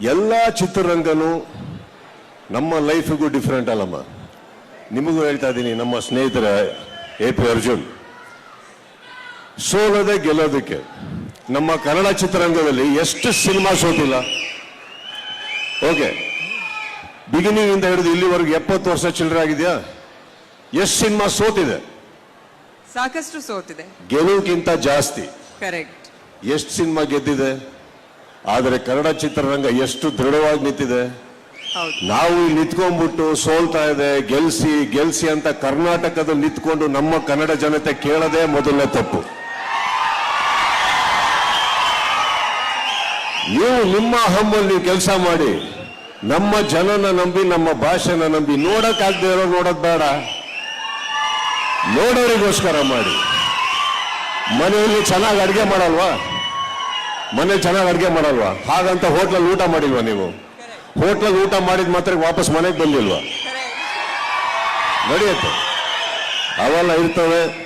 ಎಲ್ಲ ಚಿತ್ರರಂಗನೂ ನಮ್ಮ ಲೈಫಿಗೂ ಡಿಫ್ರೆಂಟ್ ಅಲ್ಲಮ್ಮ ನಿಮಗೂ ಹೇಳ್ತಾ ಇದ್ದೀನಿ ನಮ್ಮ ಸ್ನೇಹಿತರ ಎ ಪಿ ಅರ್ಜುನ್. ಸೋಲದೆ ಗೆಲ್ಲೋದಕ್ಕೆ ನಮ್ಮ ಕನ್ನಡ ಚಿತ್ರರಂಗದಲ್ಲಿ ಎಷ್ಟು ಸಿನಿಮಾ ಸೋತಿಲ್ಲ? ಓಕೆ ಬಿಗಿನಿಂಗ್ ಇಂದ ಹಿಡಿದು ಇಲ್ಲಿವರೆಗೂ ಎಪ್ಪತ್ತು ವರ್ಷ ಚಿಲ್ಲರೆ ಆಗಿದೆಯಾ? ಎಷ್ಟು ಸಿನಿಮಾ ಸೋತಿದೆ? ಸಾಕಷ್ಟು ಸೋತಿದೆ. ಗೆಲುವಿಗಿಂತ ಜಾಸ್ತಿ. ಕರೆಕ್ಟ್ ಎಷ್ಟು ಸಿನಿಮಾ ಗೆದ್ದಿದೆ? ಆದರೆ ಕನ್ನಡ ಚಿತ್ರರಂಗ ಎಷ್ಟು ದೃಢವಾಗಿ ನಿಂತಿದೆ. ನಾವು ಇಲ್ಲಿ ನಿಂತ್ಕೊಂಡ್ಬಿಟ್ಟು ಸೋಲ್ತಾ ಇದೆ ಗೆಲ್ಸಿ ಗೆಲ್ಸಿ ಅಂತ ಕರ್ನಾಟಕದಲ್ಲಿ ನಿಂತ್ಕೊಂಡು ನಮ್ಮ ಕನ್ನಡ ಜನತೆ ಕೇಳದೆ ಮೊದಲನೇ ತಪ್ಪು. ನೀವು ನಿಮ್ಮ ಹಮ್ಮಲ್ಲಿ ನೀವು ಕೆಲಸ ಮಾಡಿ ನಮ್ಮ ಜನನ ನಂಬಿ ನಮ್ಮ ಭಾಷೆನ ನಂಬಿ ನೋಡಕ್ಕಾಗದೆ ಇರೋ ನೋಡೋದ್ ಬೇಡ. ನೋಡೋರಿಗೋಸ್ಕರ ಮಾಡಿ. ಮನೆಯಲ್ಲಿ ಚೆನ್ನಾಗಿ ಅಡುಗೆ ಮಾಡಲ್ವಾ? ಮನೆ ಚೆನ್ನಾಗಿ ಅಡುಗೆ ಮಾಡಲ್ವಾ? ಹಾಗಂತ ಹೋಟ್ಲಲ್ಲಿ ಊಟ ಮಾಡಿಲ್ವಾ ನೀವು? ಹೋಟ್ಲಲ್ಲಿ ಊಟ ಮಾಡಿದ ಮಾತ್ರ ವಾಪಸ್ ಮನೆಗೆ ಬಂದಿಲ್ವಾ? ನಡೆಯುತ್ತೆ. ಅವೆಲ್ಲ ಇರ್ತವೆ.